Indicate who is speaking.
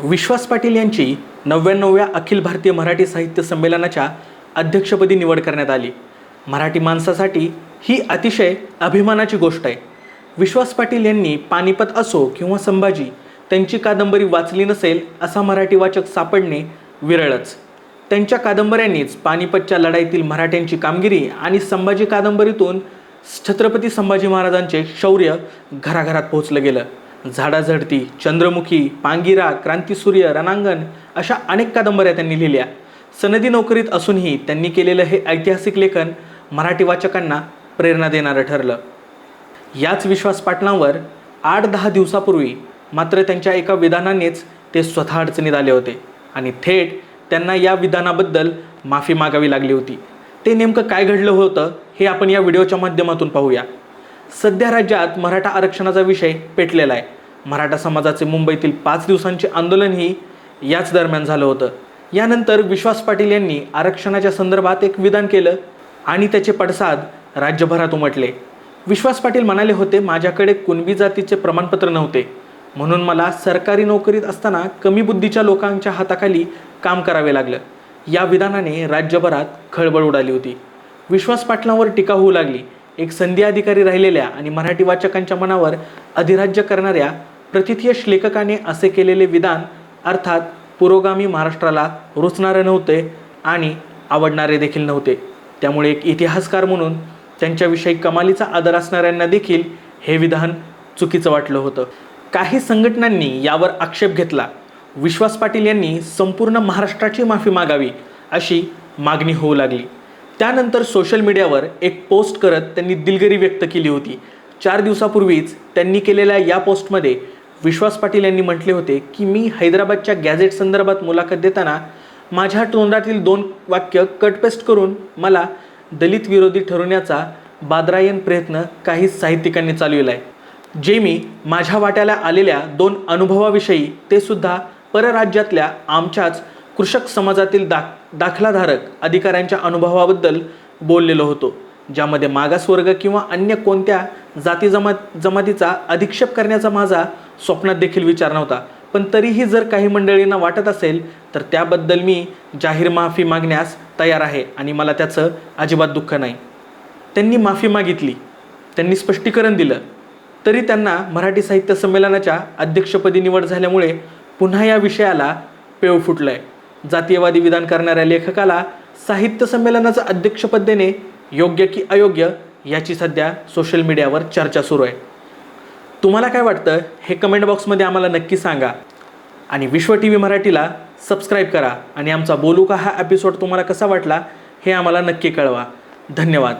Speaker 1: विश्वास पाटील यांची नव्याण्णव्या अखिल भारतीय मराठी साहित्य संमेलनाच्या अध्यक्षपदी निवड करण्यात आली. मराठी माणसासाठी ही अतिशय अभिमानाची गोष्ट आहे. विश्वास पाटील यांनी पानिपत असो किंवा संभाजी त्यांची कादंबरी वाचली नसेल असा मराठी वाचक सापडणे विरळच. त्यांच्या कादंबऱ्यांनीच पानिपतच्या लढाईतील मराठ्यांची कामगिरी आणि संभाजी कादंबरीतून छत्रपती संभाजी महाराजांचे शौर्य घराघरात पोहोचलं गेलं. झाडाझडती चंद्रमुखी पांगिरा क्रांतीसूर्य रणांगण अशा अनेक कादंबऱ्या त्यांनी लिहिल्या. सनदी नोकरीत असूनही त्यांनी केलेलं हे ऐतिहासिक लेखन मराठी वाचकांना प्रेरणा देणारं ठरलं. याच विश्वास पाटणावर आठ दहा दिवसापूर्वी मात्र त्यांच्या एका विधानानेच ते स्वतः अडचणीत आले होते आणि थेट त्यांना या विधानाबद्दल माफी मागावी लागली होती. ते नेमकं काय घडलं होतं हे आपण या व्हिडिओच्या माध्यमातून पाहूया. सध्या राज्यात मराठा आरक्षणाचा विषय पेटलेला आहे. मराठा समाजाचे मुंबईतील पाच दिवसांचे आंदोलनही याच दरम्यान झालं होतं. यानंतर विश्वास पाटील यांनी आरक्षणाच्या संदर्भात एक विधान केलं आणि त्याचे पडसाद राज्यभरात उमटले. विश्वास पाटील म्हणाले होते माझ्याकडे कुणबी जातीचे प्रमाणपत्र नव्हते. म्हणून मला सरकारी नोकरीत असताना कमी बुद्धीच्या लोकांच्या हाताखाली काम करावे लागलं. या विधानाने राज्यभरात खळबळ उडाली होती. विश्वास पाटलांवर टीका होऊ लागली. एक संधी अधिकारी राहिलेल्या आणि मराठी वाचकांच्या मनावर अधिराज्य करणाऱ्या प्रतिथयश लेखकाने असे केलेले विधान अर्थात पुरोगामी महाराष्ट्राला रुचणारे नव्हते आणि आवडणारे देखील नव्हते. त्यामुळे एक इतिहासकार म्हणून त्यांच्याविषयी कमालीचा आदर असणाऱ्यांना देखील हे विधान चुकीचं वाटलं होतं. काही संघटनांनी यावर आक्षेप घेतला. विश्वास पाटील यांनी संपूर्ण महाराष्ट्राची माफी मागावी अशी मागणी होऊ लागली. त्यानंतर सोशल मीडियावर एक पोस्ट करत त्यांनी दिलगिरी व्यक्त केली होती. चार दिवसापूर्वीच त्यांनी केलेल्या या पोस्टमध्ये विश्वास पाटील यांनी म्हटले होते की मी हैदराबादच्या गॅझेट संदर्भात मुलाखत देताना माझ्या तोंडातील दोन वाक्य कटपेस्ट करून मला दलित विरोधी ठरवण्याचा बादरायन प्रयत्न काही साहित्यिकांनी चालविला आहे. जे मी माझ्या वाट्याला आलेल्या दोन अनुभवाविषयी ते सुद्धा परराज्यातल्या आमच्याच कृषक समाजातील दाख दाखलाधारक अधिकाऱ्यांच्या अनुभवाबद्दल बोललेलो होतो ज्यामध्ये मागासवर्ग किंवा अन्य कोणत्या जाती जमात जमातीचा अधिक्षेप करण्याचा माझा स्वप्नात देखील विचार नव्हता. पण तरीही जर काही मंडळींना वाटत असेल तर त्याबद्दल मी जाहीर माफी मागण्यास तयार आहे आणि मला त्याचं अजिबात दुःख नाही. त्यांनी माफी मागितली. त्यांनी स्पष्टीकरण दिलं. तरी त्यांना मराठी साहित्य संमेलनाच्या अध्यक्षपदी निवड झाल्यामुळे पुन्हा या विषयाला पेव फुटलं आहे जातीयवादी विधान करणाऱ्या लेखकाला साहित्य संमेलनाचं अध्यक्षपद देणे योग्य की अयोग्य याची सध्या सोशल मीडियावर चर्चा सुरू आहे. तुम्हाला काय वाटतं? हे कमेंट बॉक्समध्ये आम्हाला नक्की सांगा. आणि विश्व टी व्ही मराठीला सबस्क्राईब करा. आणि आमचा बोलू का हा एपिसोड तुम्हाला कसा वाटला हे आम्हाला नक्की कळवा. धन्यवाद.